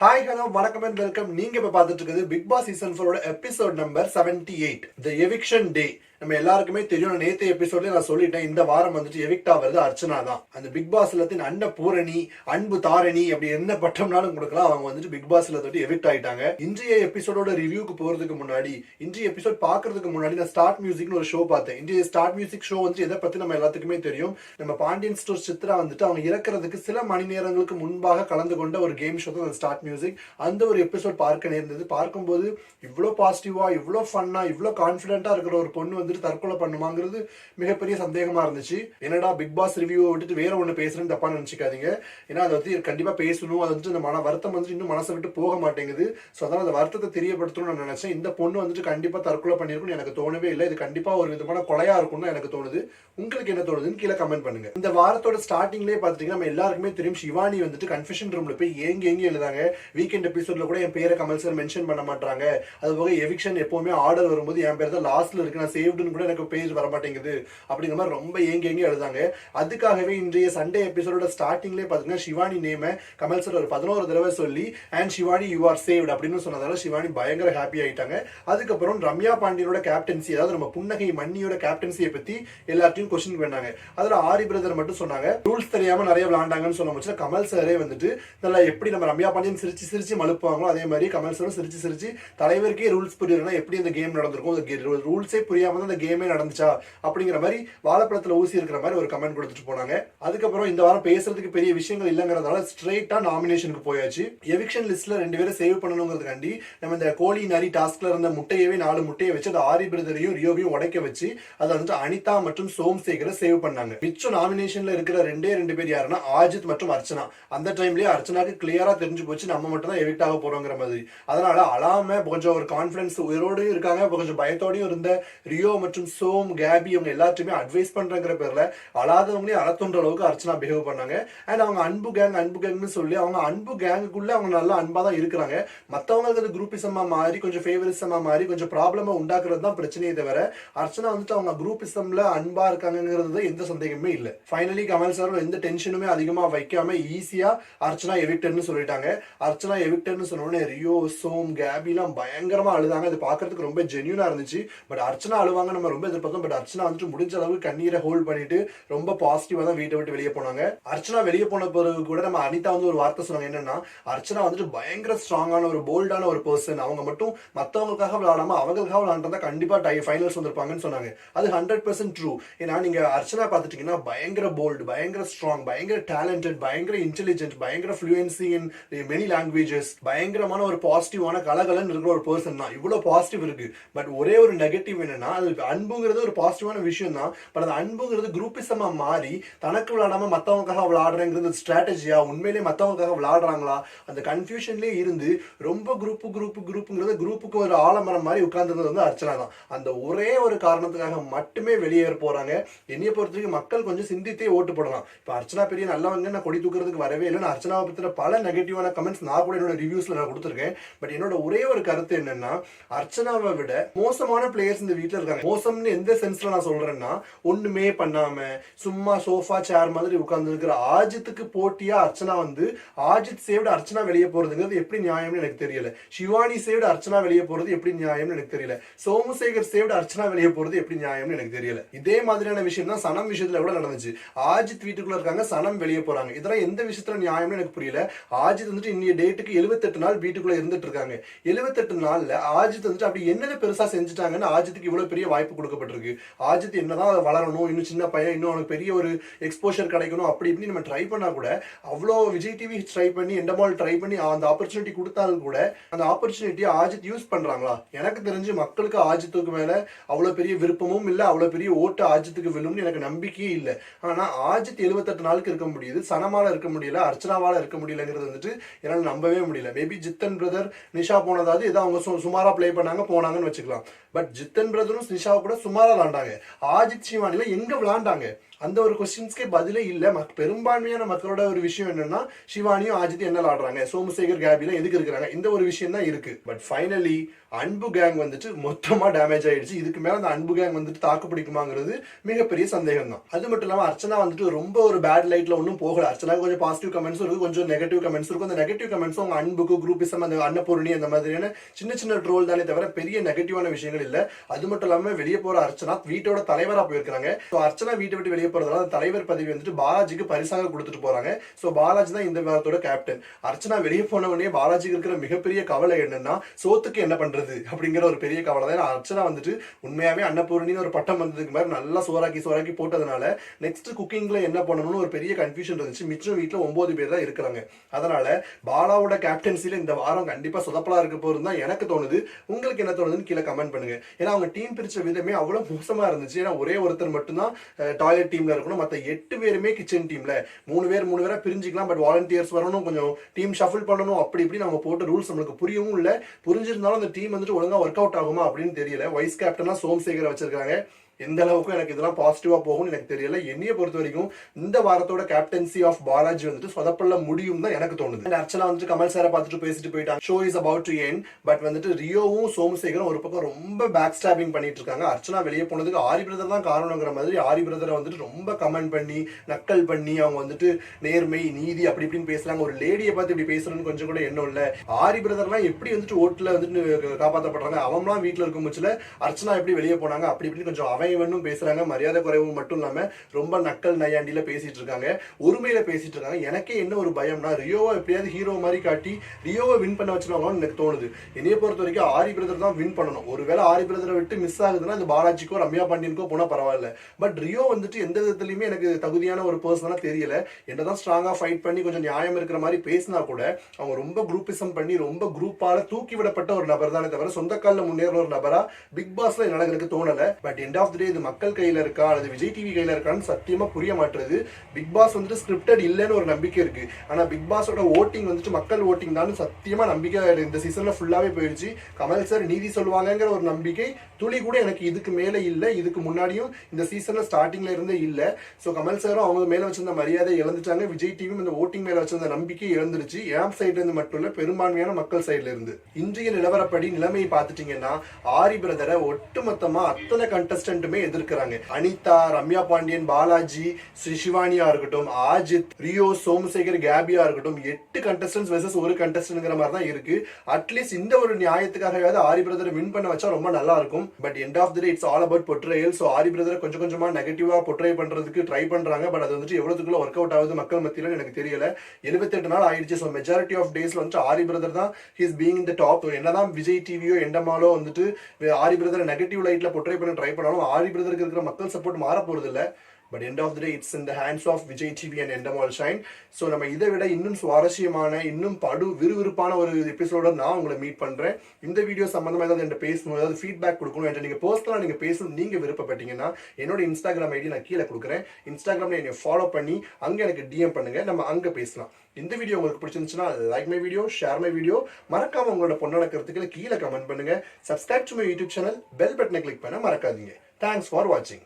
Hi hello வணக்கம் and welcome நீங்க இப்ப பார்த்துட்டு இருக்கிறது பிக் பாஸ் சீசன் ஃபோரோட episode number 78 eight the eviction day நம்ம எல்லாருக்குமே தெரியும். நான் நேத்து எபிசோட்ல நான் சொல்லிட்டேன். இந்த வாரம் வந்துட்டு எவிக்ட் ஆகிறது அர்ச்சனா தான். அந்த பிக் பாஸ் இல்லத்தின் அன்ன பூரணி அன்பு தாரணி அப்படி என்ன பட்டம்னாலும் கொடுக்கலாம். அவங்க வந்துட்டு பிக் பாஸ்ல தொட்டு எவிக்ட் ஆயிட்டாங்க. இன்றைய எபிசோடோட ரிவ்யூக்கு போறதுக்கு முன்னாடி இன்றைய எபிசோட் பாக்குறதுக்கு முன்னாடி நான் ஸ்டார்ட் மியூசிக்னு ஒரு ஷோ பார்த்தேன். இன்றைய ஸ்டார்ட் மியூசிக் ஷோ வந்து எதை பத்தி நம்ம எல்லாத்துக்குமே தெரியும்? நம்ம பாண்டியன் ஸ்டோர் சித்ரா வந்துட்டு அவங்க இறக்குறதுக்கு சில மணி நேரங்களுக்கு முன்பாக கலந்து கொண்ட ஒரு கேம் ஷோ தான் ஸ்டார்ட் மியூசிக் அந்த ஒரு எபிசோட் பார்க்க நேர்ந்தது. பார்க்கும்போது இவ்வளோ பாசிட்டிவா இவ்வளோ ஃபன்னா இவ்வளோ கான்ஃபிடென்ட்டா இருக்கிற ஒரு பொண்ணு வந்து வந்துட்டு தற்கொலை பண்ணுமாங்கிறது மிகப்பெரிய சந்தேகமா இருந்துச்சு. என்னடா பிக் பாஸ் ரிவ்யூவை விட்டுட்டு வேற ஒன்று பேசுறேன்னு தப்பா நினைச்சுக்காதீங்க. ஏன்னா அதை வந்து கண்டிப்பா பேசணும். அது வந்துட்டு இந்த மன வருத்தம் வந்துட்டு இன்னும் மனசை விட்டு போக மாட்டேங்குது. ஸோ அதனால அந்த வருத்தத்தை தெரியப்படுத்தணும்னு நான் நினைச்சேன். இந்த பொண்ணு வந்துட்டு கண்டிப்பா தற்கொலை பண்ணிருக்கும்னு எனக்கு தோணவே இல்லை. இது கண்டிப்பா ஒரு விதமான கொலையா இருக்கும்னு எனக்கு தோணுது. உங்களுக்கு என்ன தோணுதுன்னு கீழே கமெண்ட் பண்ணுங்க. இந்த வாரத்தோட ஸ்டார்டிங்லேயே பார்த்துட்டீங்கன்னா நம்ம எல்லாருக்குமே தெரியும். சிவானி வந்துட்டு கன்ஃபெஷன் ரூம்ல போய் ஏங்கி ஏங்கி எழுதாங்க. வீக்கெண்ட் எபிசோட்ல கூட என் பேரை கமல் சார் மென்ஷன் பண்ண மாட்டாங்க அது போக எவிக்ஷன் எப்பவுமே ஆர்டர் வரும்போது என் பேர் தான் லாஸ்ட்ல இருக்கு. நான் சேவ்டுன்னு கூட எனக்கு பேஜ் வர மாட்டேங்குது அப்படிங்கிற மாதிரி ரொம்ப ஏங்கி ஏங்கி எழுதாங்க. அதுக்காகவே இன்றைய சண்டே எபிசோடோட ஸ்டார்டிங்லேயே பார்த்தீங்கன்னா சிவானி நேமை கமல் சார் ஒரு பதினோரு தடவை சொல்லி and Shivani you are saved அப்படின்னு சொன்னதால சிவானி பயங்கர ஹாப்பி ஆயிட்டாங்க. அதுக்கப்புறம் ரம்யா பாண்டியனோட கேப்டன்சி அதாவது நம்ம புன்னகை மன்னியோட கேப்டன்சியை பத்தி எல்லாத்தையும் கொஸ்டின் பண்ணாங்க. அதில் ஆரி பிரதர் மட்டும் சொன்னாங்க ரூல்ஸ் தெரியாம நிறைய விளாண்டாங்கன்னு சொன்ன முச்சு கமல் சாரே வந்துட்டு நல்லா எப்படி நம்ம ரம்யா பாண்டியன் சிரிச்சு சிரிச்சு மழுப்பாங்களோ அதே மாதிரி கமல் சாரும் சிரிச்சு சிரிச்சு தலைவருக்கே ரூல்ஸ் புரியலன்னா எப்படி அந்த கேம் நடந்திருக்கும்? ரூல்ஸே புரியாம தான் அந்த கேமே நடந்துச்சா அப்படிங்கிற மாதிரி வாழைப்பழத்துல ஊசி இருக்கிற மாதிரி ஒரு கமெண்ட் கொடுத்துட்டு போனாங்க. அதுக்கப்புறம் இந்த வாரம் பேசுறதுக்கு பெரிய விஷயங்கள் இல்லைங்கிறதால ஸ்ட்ரெயிட்டா நாமினேஷனுக்கு போயாச்சு. எவிக்ஷன் லிஸ்ட்ல ரெண்டு பேரும் சேவ் பண்ணணுங்கிறதுக்காண்டி நம்ம இந்த கோழி நரி டாஸ்க்ல இருந்த முட்டையவே நாலு முட்டையை வச்சு அந்த ஆரி பிரதரையும் ரியோவையும் உடைக்க வச்சு அதை வந்து அனிதா மற்றும் சோம்சேகரை சேவ் பண்ணாங்க. மிச்சம் நாமினேஷன்ல இருக்கிற ரெண்டே ரெண்டு பேர் யாருன்னா ஆஜித் மற்றும் அர்ச்சனா. அந்த டைம்லயே அர்ச்சனாக்கு கிளியரா தெரிஞ்சு போச்சு நம்ம மட்டும் தான் எவிக்ட் ஆக போறோங்கிற மாதிரி. அதனால அழாம கொஞ்சம் ஒரு கான்பிடன்ஸ் உயிரோடையும் இருக்காங்க கொஞ்சம் பயத்தோடையும் இருந்த ரியோ மற்றும் சோம் கேபி அவங்க எல்லாத்தையுமே அட்வைஸ் பண்றங்கிற பேர்ல அழாதவங்களையும் அறத்தோன்ற அளவுக்கு அர்ச்சனா பிஹேவ் பண்ணாங்க. அண்ட் அவங்க அன்பு கேங் அன்பு கேங்னு சொல்லி அவங்க அன்பு கேங்குக்குள்ள அவங்க நல்லா அன்பா தான் இருக்கிறாங்க. மத்தவங்களுக்கு அது குரூப்பிசமா மாறி கொஞ்சம் ஃபேவரிசமா மாறி கொஞ்சம் ப்ராப்ளமா உண்டாக்குறது தான் பிரச்சனையே தவிர அர்ச்சனா வந்துட்டு அவங்க குரூப்பிசம்ல அன்பா இருக்காங்கிறது எந்த சந்தேகமே இல்லை. ஃபைனலி கமல் சார் எந்த டென்ஷனுமே அதிகமா வைக்காம ஈஸியா அர்ச்சனா எவிக்டர்னு சொல்லிட்டாங்க. அர்ச்சனா எவிக்டர்னு சொன்னோடனே ரியோ சோம் கேபிலாம் பயங்கரமா அழுதாங்க. அது பார்க்கறதுக்கு ரொம்ப ஜென்யூனா இருந்துச்சு. பட் அர்ச்சனா அழுவாங்க நம்ம ரொம்ப எதிர்பார்த்தோம். பட் அர்ச்சனா வந்துட்டு முடிஞ்ச அளவுக்கு கண்ணீரை ஹோல்ட் பண்ணிட்டு ரொம்ப பாசிட்டிவா தான் வீட்டை விட்டு வெளியே போனாங்க. அர்ச்சனா வெளியே போன பிறகு கூட நம்ம அனிதா வந்து ஒரு வார்த்தை சொன்னாங்க. என்னன்னா அர்ச்சனா வந்துட்டு பயங்கர ஸ்ட்ராங்கான ஒரு போல்டான ஒரு பர்சன் அவங்க மட்டும் மத்தவங்களுக்காக விளையாடாம அவங்களுக்காக விளையாண்டா கண்டிப்பா டை ஃபைனல்ஸ் வந்திருப்பாங்கன்னு சொன்னாங்க. அது ஹண்ட்ரட் பர்சன்ட் ட்ரூ ஏன்னா நீங்க அர்ச்சனா பார்த்துட்டீங்கன்னா பயங்கர போல்டு பயங்கர ஸ்ட்ராங் பயங்கர டேலண்டட் பயங்கர இன்டெலிஜென்ட் பயங்கர ஃப்ளூயன்சி இன் மெனி லாங்குவேஜஸ் பயங்கரமான ஒரு பாசிட்டிவான கலகலன்னு இருக்கிற ஒரு பர்சன் தான். இவ்வளவு பாசிட்டிவ் இருக்கு. பட் ஒரே ஒரு நெகட்டிவ் என்னன்னா அது அன்புங்கிறது ஒரு பாசிட்டிவான விஷயம் தான் பட் அந்த அன்புங்கிறது குரூப்பிசமா மாறி தனக்கு விளையாடாம மத்தவங்களுக்காக விளையாடுறேங்கிறது ஸ்ட்ராட்டஜியா உண்மையிலேயே மத்தவங்களுக்காக விளையாடுறாங்களா? அந்த கன்ஃபியூஷன்லேயே இருந்து ரொம்ப குரூப் குரூப் குரூப்புங்கிறது குரூப்புக்கு ஒரு ஆலமரம் மாதிரி உட்கார்ந்துருந்தது வந்து அர்ச்சனா தான். அந்த ஒரே ஒரு காரணத்துக்காக மட்டுமே வெளியேற போறாங்க. என்னைய பொறுத்த வரைக்கும் மக்கள் கொஞ்சம் சிந்தித்தே ஓட்டு போடலாம். இப்போ அர்ச்சனா பெரிய நல்லவங்க நான் கொடி தூக்குறதுக்கு வரவே இல்லை. நான் அர்ச்சனாவை பற்றின பல நெகட்டிவான கமெண்ட்ஸ் நான் கூட என்னோட ரிவ்யூஸ்ல நான் கொடுத்துருக்கேன். பட் என்னோட ஒரே ஒரு கருத்து என்னன்னா அர்ச்சனாவை விட மோசமான பிளேயர்ஸ் இந்த வீட்டில் இருக்காங்க. மோசம்னு எந்த சென்ஸ்ல நான் சொல்றேன்னா ஒண்ணுமே பண்ணாம சும்மா சோஃபா சேர் மாதிரி உட்கார்ந்து இருக்கிற ஆஜித்துக்கு போட்டியா அர்ச்சனா வந்து ஆஜித் சேவ்டு அர்ச்சனா வெளியே போறதுங்கிறது எப்படி நியாயம்னு எனக்கு தெரியல. சிவானி சேவ்டு அர்ச்சனா வெளியே போறது எப்படி நியாயம்னு எனக்கு தெரியல. சோமசேகர் சேவ்டு அர்ச்சனா வெளியே போறது எப்படி நியாயம்னு எனக்கு தெரியல. இதே மாதிரியான விஷயம் தான் சனம் விஷயத்துல கூட நடந்துச்சு. ஆஜித் வீட்டுக்குள்ள இருக்காங்க சனம் வெளியே போறாங்க. இதெல்லாம் எந்த விஷயத்துல நியாயம்னு எனக்கு புரியல. ஆஜித் வந்துட்டு இன்னைய டேட்டுக்கு எழுபத்தெட்டு நாள் வீட்டுக்குள்ள இருந்துட்டு இருக்காங்க. எழுபத்தெட்டு நாள்ல ஆஜித் வந்துட்டு அப்படி என்னென்ன பெருசா செஞ்சுட்டாங்கன்னு ஆஜித்துக்கு இவ்வளவு பெரிய வாய்ப்பு கொடுக்கப்பட்டிருக்கு. ஆஜித் என்னதான் அதை வளரணும் இன்னும் சின்ன பையன் இன்னும் அவனுக்கு பெரிய ஒரு எக்ஸ்போஷர் கிடைக்கணும் அப்படி இப்படி நம்ம ட்ரை பண்ணா கூட அவ்வளோ விஜய் டிவி ட்ரை பண்ணி எண்டமால் ட்ரை பண்ணி அந்த ஆப்பர்ச்சுனிட்டி கொடுத்தாலும் கூட அந்த ஆப்பர்ச்சுனிட்டியை ஆஜித் யூஸ் பண்றாங்களா? எனக்கு தெரிஞ்சு மக்களுக்கு ஆஜித்துக்கு மேல அவ்வளோ பெரிய விருப்பமும் இல்லை அவ்வளோ பெரிய ஓட்டு ஆஜித்துக்கு விழும்னு எனக்கு நம்பிக்கையே இல்லை. ஆனா ஆஜித் எழுபத்தெட்டு நாளுக்கு இருக்க முடியுது சனமால இருக்க முடியல அர்ச்சனாவால இருக்க முடியலங்கிறது வந்துட்டு என்னால் நம்பவே முடியல. மேபி ஜித்தன் பிரதர் நிஷா போனதாவது ஏதோ அவங்க சு- சுமாரா ப்ளே பண்ணாங்க போனாங்கன்னு வச்சுக்கலாம். பட் ஜித்தன் பிரதரும் நிஷாவும் கூட சுமாராக விளாண்டாங்க. ஆஜித் சிவானில எங்க விளாண்டாங்க? அந்த ஒரு கொஸ்டின்ஸ்க்கே பதிலே இல்லை. மக்- பெரும்பான்மையான மக்களோட ஒரு விஷயம் என்னன்னா சிவானியும் ஆஜித் என்ன ஆடுறாங்க சோமசேகர் கேபிலாம் எதுக்கு இருக்கிறாங்க? இந்த ஒரு விஷயம் தான் இருக்கு. பட் ஃபைனலி அன்பு கேங் வந்துட்டு மொத்தமா டேமேஜ் ஆயிடுச்சு. இதுக்கு மேல அந்த அன்பு கேங் வந்துட்டு தாக்கு பிடிக்குமாங்கிறது மிகப்பெரிய சந்தேகம் தான் அது மட்டும் இல்லாம அர்ச்சனா வந்துட்டு ரொம்ப ஒரு பேட் லைட்ல ஒன்றும் போகல. அர்ச்சனா கொஞ்சம் பாசிட்டிவ் கமெண்ட்ஸும் இருக்கு கொஞ்சம் நெகட்டிவ் கமெண்ட்ஸ் இருக்கும் அந்த நெகட்டிவ் கமெண்ட்ஸும் அவங்க அன்புக்கு குரூப்பிசம் அந்த அன்னபூர்ணி அந்த மாதிரியான சின்ன சின்ன ட்ரோல் தானே தவிர பெரிய நெகட்டிவான விஷயங்கள் இல்ல. அது மட்டும் இல்லாம வெளியே போற அர்ச்சனா வீட்டோட தலைவரா போயிருக்காங்க ஸோ அர்ச்சனா வீட்டை விட்டு வெளியே போறதுனால அந்த தலைவர் பதவி வந்துட்டு பாலாஜிக்கு பரிசாக கொடுத்துட்டு போறாங்க. ஸோ பாலாஜி தான் இந்த வாரத்தோட கேப்டன் அர்ச்சனா வெளியே போன உடனே பாலாஜிக்கு இருக்கிற மிகப்பெரிய கவலை என்னன்னா சோத்துக்கு என்ன பண்றது அப்படிங்கிற ஒரு பெரிய கவலை தான். அர்ச்சனா வந்துட்டு உண்மையாவே அன்னபூர்ணின்னு ஒரு பட்டம் வந்ததுக்கு மாதிரி நல்லா சோறாக்கி சோறாக்கி போட்டதுனால நெக்ஸ்ட் குக்கிங்ல என்ன பண்ணணும்னு ஒரு பெரிய கன்ஃபியூஷன் இருந்துச்சு. மிச்சம் வீட்டில் ஒன்பது பேர் தான் இருக்கிறாங்க. அதனால பாலாவோட கேப்டன்சில இந்த வாரம் கண்டிப்பா சொதப்பலா இருக்க போறது தான் எனக்கு தோணுது. உங்களுக்கு என்ன தோணுதுன்னு கீழே கமெண்ட் பண்ணுங்க. ஏன்னா அவங்க டீம் பிரிச்ச விதமே அவ்வளவு மோசமா இருந்துச்சு. ஏன்னா ஒரே ஒருத்தர் மட்டும்தான் டாய்லெட் டீம்ல இருக்கணும். மத்த எட்டு பேருமே கிச்சன் டீம்ல மூணு பேர் மூணு பேரா பிரிஞ்சுக்கலாம். பட் வாலண்டியர்ஸ் வரணும். கொஞ்சம் டீம் ஷஃபிள் பண்ணணும். அப்படி இப்படி நம்ம போட்ட ரூல்ஸ் நம்மளுக்கு புரியவும் இல்ல. புரிஞ்சிருந்தாலும் அந்த டீம் வந்துட்டு ஒழுங்கா ஒர்க் அவுட் ஆகுமா அப்படின்னு தெரியல. வைஸ் கேப்டனா சோம்சேகர் வச்சிருக்காங்க. எந்த அளவுக்கு எனக்கு இதெல்லாம் பாசிட்டிவா போகும்னு எனக்கு தெரியல. என்னைய பொறுத்த வரைக்கும் இந்த வாரத்தோட கேப்டன்சி ஆஃப் பாலாஜி வந்துட்டு சொதப்பல்ல முடியும் தான் எனக்கு தோணுது. And அர்ச்சனா வந்துட்டு கமல் சாரை பார்த்துட்டு பேசிட்டு போயிட்டாங்க. Show is about to end but வந்துட்டு ரியோவும் சோமசேகரும் ஒரு பக்கம் ரொம்ப பேக் ஸ்டாபிங் பண்ணிட்டு இருக்காங்க அர்ச்சனா வெளியே போனதுக்கு ஆரி பிரதர் தான் காரணங்கிற மாதிரி ஆரி பிரதரை வந்துட்டு ரொம்ப கமெண்ட் பண்ணி நக்கல் பண்ணி அவங்க வந்துட்டு நேர்மை நீதி அப்படி இப்படின்னு பேசுறாங்க. ஒரு லேடியை பார்த்து இப்படி பேசுறதுன்னு கொஞ்சம் கூட எண்ணம் இல்ல. ஆரி பிரதர்லாம் எப்படி வந்துட்டு ஓட்டுல வந்துட்டு காப்பாற்றப்படுறாங்க அவங்களாம் வீட்டுல இருக்கும் பட்சத்துல அர்ச்சனா எப்படி வெளியே போனாங்க? அப்படி இப்படின்னு கொஞ்சம் அவன் இவனும் பேசுறாங்க. மரியாதை குறைவு மட்டும் இல்லாம ரொம்ப நக்கல் நையாண்டில பேசிட்டு இருக்காங்க ஒருமையில பேசிட்டு இருக்காங்க எனக்கே என்ன ஒரு பயம்னா ரியோவை எப்படியாவது ஹீரோ மாதிரி காட்டி ரியோவை வின் பண்ண வச்சிருவாங்களோன்னு எனக்கு தோணுது. என்னைய பொறுத்த வரைக்கும் ஆரி பிரதர் தான் வின் பண்ணணும். ஒருவேளை ஆரி பிரதரை விட்டு மிஸ் ஆகுதுன்னா அது பாலாஜிக்கோ ரம்யா பாண்டியனுக்கோ போனா பரவாயில்ல. பட் ரியோ வந்துட்டு எந்த விதத்துலயுமே எனக்கு தகுதியான ஒரு பர்சனா தெரியல. என்னதான் ஸ்ட்ராங்கா ஃபைட் பண்ணி கொஞ்சம் நியாயம் இருக்கிற மாதிரி பேசினா கூட அவங்க ரொம்ப குரூப்பிசம் பண்ணி ரொம்ப குரூப்பால தூக்கி விடப்பட்ட ஒரு நபர் தானே தவிர சொந்த காலில் முன்னேற ஒரு நபரா பிக் பாஸ்ல என்னால எனக்கு தோணல. பட் எண்ட் ஆஃப் த வந்துட்டு இது மக்கள் கையில் இருக்கா? அல்லது விஜய் டிவி கையில் இருக்கான்னு சத்தியமா புரிய மாட்டுறது. பிக் பாஸ் வந்துட்டு ஸ்கிரிப்டட் இல்லைன்னு ஒரு நம்பிக்கை இருக்கு. ஆனா பிக் பாஸோட ஓட்டிங் வந்துட்டு மக்கள் ஓட்டிங் தான் சத்தியமா நம்பிக்கை. இந்த சீசனில் ஃபுல்லாவே போயிடுச்சு கமல் சார் நீதி சொல்லுவாங்கங்கிற ஒரு நம்பிக்கை துளி கூட எனக்கு இதுக்கு மேலே இல்லை. இதுக்கு முன்னாடியும் இந்த சீசனில் ஸ்டார்டிங்ல இருந்தே இல்லை. ஸோ கமல் சாரும் அவங்க மேலே வச்சிருந்த மரியாதை இழந்துட்டாங்க. விஜய் டிவியும் இந்த ஓட்டிங் மேலே வச்சிருந்த நம்பிக்கை இழந்துருச்சு. ஏம் சைடுல இருந்து மட்டும் இல்லை பெரும்பான்மையான மக்கள் சைடுல இருந்து. இன்றைய நிலவரப்படி நிலைமையை பார்த்துட்டீங்கன்னா ஆரி பிரதரை ஒட்டுமொத்தமாக அத்தனை ரெண்டுமே எதிர்க்கிறாங்க. அனிதா ரம்யா பாண்டியன் பாலாஜி ஸ்ரீ சிவானியா இருக்கட்டும் ஆஜித் ரியோ சோமசேகர் கேபியா இருக்கட்டும் எட்டு கண்டஸ்டன்ஸ் வெர்சஸ் ஒரு கண்டஸ்டன்ட்ங்கிற மாதிரி தான் இருக்கு. அட்லீஸ்ட் இந்த ஒரு நியாயத்துக்காகவாவது ஆரி பிரதர் வின் பண்ண வச்சா ரொம்ப நல்லா இருக்கும். But end of the day it's all about portrayal so Aari brother கொஞ்சம் கொஞ்சமா நெகட்டிவா பொட்ரை பண்றதுக்கு ட்ரை பண்றாங்க. பட் அது வந்துட்டு எவ்வளவுக்குள்ள ஒர்க் அவுட் ஆகுது மக்கள் மத்தியில எனக்கு தெரியல. எழுபத்தெட்டு நாள் ஆயிடுச்சு. ஸோ மெஜாரிட்டி ஆஃப் டேஸ்ல வந்துட்டு ஆரி பிரதர் தான் ஹிஸ் பீங் இந்த டாப் என்னதான் விஜய் டிவியோ எண்டமாலோ வந்துட்டு ஆரி பிரதர் நெகட்டிவ் லைட்ல பொட்ரை பண்ண ட்ரை பண்ணாலும் ஆரி பிரதருக்கு இருக்கிற மக்கள் சப்போர்ட் மாற போறது இல்லை but end of the day it's in the hands of Vijay TV and Endemol Shine so நம்ம இதை விட இன்னும் சுவாரஸ்யமான இன்னும் படு விறுவிறுப்பான ஒரு எபிசோட நான் உங்களை மீட் பண்ணுறேன் இந்த வீடியோ சம்மந்தமாக ஏதாவது என்கிட்ட பேசணும் ஏதாவது ஃபீட்பேக் கொடுக்கணும் என்கிட்ட நீங்கள் பர்சனலா நீங்கள் பேசணும் நீங்கள் விருப்பப்பட்டீங்கன்னா என்னோட இன்ஸ்டாகிராம் ஐடி நான் கீழே கொடுக்குறேன். இன்ஸ்டாகிராமில் என்னை ஃபாலோ பண்ணி அங்கே எனக்கு டிஎம் பண்ணுங்கள் நம்ம அங்கே பேசலாம். இந்த வீடியோ உங்களுக்கு பிடிச்சிருந்துச்சுன்னா like my video share my video மறக்காம உங்களோட பொண்ணான கருத்துக்களை கீழே கமெண்ட் பண்ணுங்க. Subscribe to my YouTube channel bell பட்டனை கிளிக் பண்ண மறக்காதீங்க. தேங்க்ஸ் ஃபார் வாட்சிங்